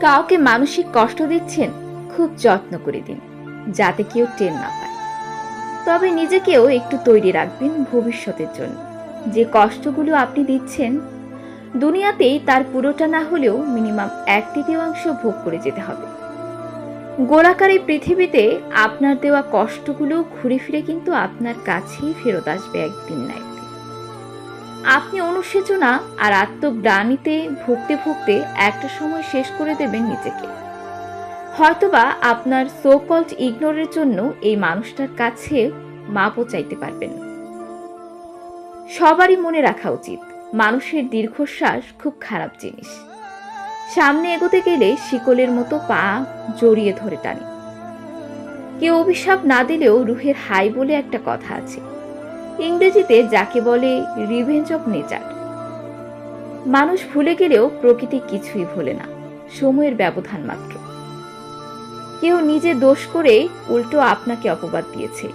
কাউকে মানসিক কষ্ট দিচ্ছেন, খুব যত্ন করে দিন, যাতে কেউ টের না পায়। তবে নিজেকেও একটু তৈরি রাখবেন ভবিষ্যতের জন্য। যে কষ্টগুলো আপনি দিচ্ছেন, দুনিয়াতেই তার পুরোটা না হলেও মিনিমাম এক তৃতীয়াংশ ভোগ করে যেতে হবে। গোলাকার এই পৃথিবীতে আপনার দেওয়া কষ্টগুলো ঘুরে ফিরে কিন্তু আপনার কাছেই ফেরত আসবে একদিন না একদিন আপনি অনুশোচনা আর আত্মগ্লানিতে ভুগতে ভুগতে একটা সময় শেষ করে দেবেন নিজেকে। হয়তোবা আপনার সোকল্ড ইগনোরের জন্য এই মানুষটার কাছে মাপও চাইতে পারবেন। সবারই মনে রাখা উচিত, মানুষের দীর্ঘশ্বাস খুব খারাপ জিনিস। সামনে এগোতে গেলে শিকলের মতো পা জড়িয়ে ধরে টানে। কেউ অভিশাপ না দিলেও রুহের হাই বলে একটা কথা আছে। ইংরেজিতে যাকে বলে রিভেঞ্জ অফ নেচার মানুষ ভুলে গেলেও প্রকৃতি কিছুই ভোলে না, সময়ের ব্যবধান মাত্র। কেউ নিজে দোষ করে উল্টো আপনাকে অপবাদ দিয়েছে।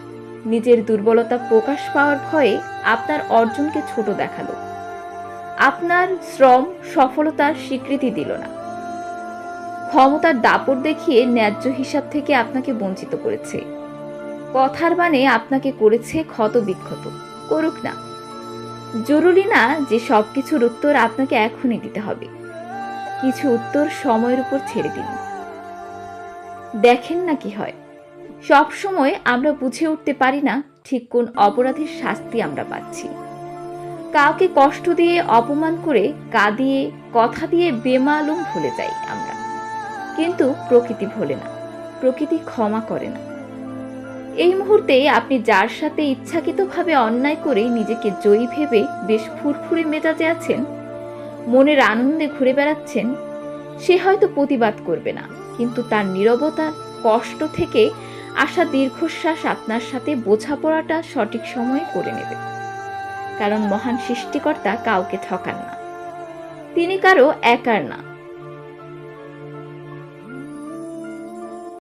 নিজের দুর্বলতা প্রকাশ পাওয়ার ভয়ে আপনার অর্জনকে ছোট দেখাল। আপনার শ্রম সফলতার স্বীকৃতি দিল না। ক্ষমতার দাপট দেখিয়ে ন্যায্য হিসাব থেকে আপনাকে বঞ্চিত করেছে। কথার মানে আপনাকে করেছে ক্ষত বিক্ষত। করুক না। জরুরি না যে সবকিছুর উত্তর আপনাকে এখনই দিতে হবে। কিছু উত্তর সময়ের উপর ছেড়ে দিন। দেখেন না কি হয়। সব সময় আমরা বুঝে উঠতে পারি না ঠিক কোন অপরাধের শাস্তি আমরা পাচ্ছি। কাউকে কষ্ট দিয়ে, অপমান করে, কাঁদিয়ে, কথা দিয়ে বেমালুম ভুলে যাই আমরা। কিন্তু প্রকৃতি ভোলে না। প্রকৃতি ক্ষমা করে না। এই মুহূর্তে আপনি যার সাথে ইচ্ছাকৃতভাবে অন্যায় করে নিজেকে জয়ী ভেবে বেশ ফুরফুরে মেজাজে আছেন, মনের আনন্দে ঘুরে বেড়াচ্ছেন, সে হয়তো প্রতিবাদ করবে না, কিন্তু তার নীরবতার কষ্ট থেকে আসা দীর্ঘশ্বাস আপনার সাথে বোঝাপড়াটা সঠিক সময়ে করে নেবে। কারণ মহান সৃষ্টিকর্তা কাউকে ঠকান না। তিনি কারও একার না।